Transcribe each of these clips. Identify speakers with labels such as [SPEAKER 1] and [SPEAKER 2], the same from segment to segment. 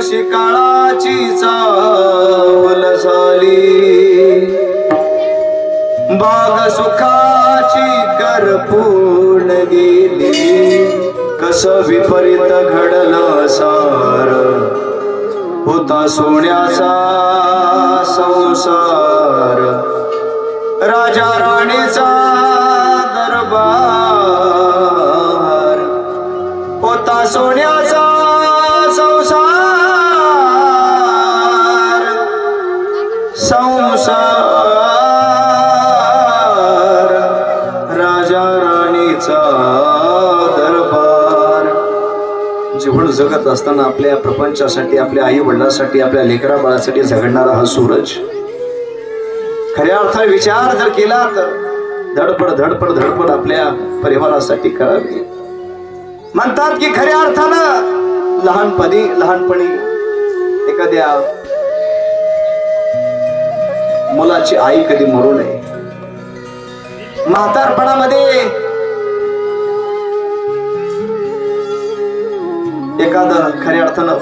[SPEAKER 1] कशी काळाची चावल झाली. बाग सुखाची करपून गेली. कस विपरीत घडलं सार. होता सोन्याचा संसार. राजा राणीचा दरबार. होता सोन्या दरबार. जीवन जगत असताना आपल्या प्रपंचासाठी आपल्या आई वडिलांसाठी आपल्या लेकरा बाळासाठी झगडणारा हा सूरज. खऱ्या अर्थाने विचार जर केला तर धडपड धडपड धडपड आपल्या परिवारासाठी करावी. म्हणतात की खऱ्या अर्थानं लहानपणी लहानपणी एखाद्या मुलाची आई कधी मरू नये. म्हातारपणामध्ये एखादं खऱ्या अर्थानं.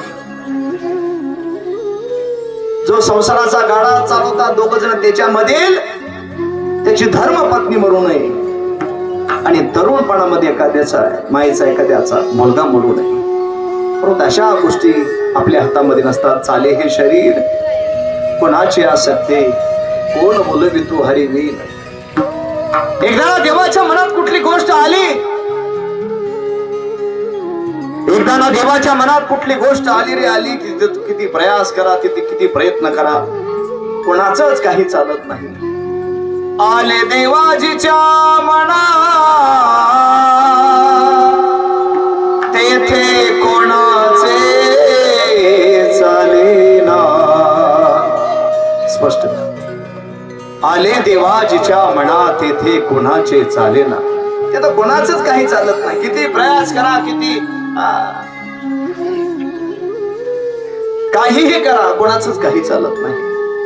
[SPEAKER 1] जो संसाराचा गाडा चालवता दोघ जण त्याच्यामधील त्याची धर्मपत्नी मरू नये. आणि तरुणपणामध्ये एखाद्याचा मायेचा एखाद्याचा मुलगा मरू नये. परंतु अशा गोष्टी आपल्या हातामध्ये नसतात. चाले हे शरीर. कोणाचे असते कोण बोलवी तू हरी एकदा देवाच्या मनात कुठली गोष्ट आली एकदा देवाच्या मनात कुठली गोष्ट आली रे आली की तिथे किती प्रयास करा तिथे किती प्रयत्न करा. कोणाचंच काही चालत नाही. आले देवाजीच्या मना तेथे कोणाचे चाले ना. स्पष्ट. आले देवाजीच्या मना तेथे कोणाचे चाले ना. ते तर कोणाच काही चालत नाही. किती प्रयास करा किती काहीही करा कोणाच काही चालत नाही.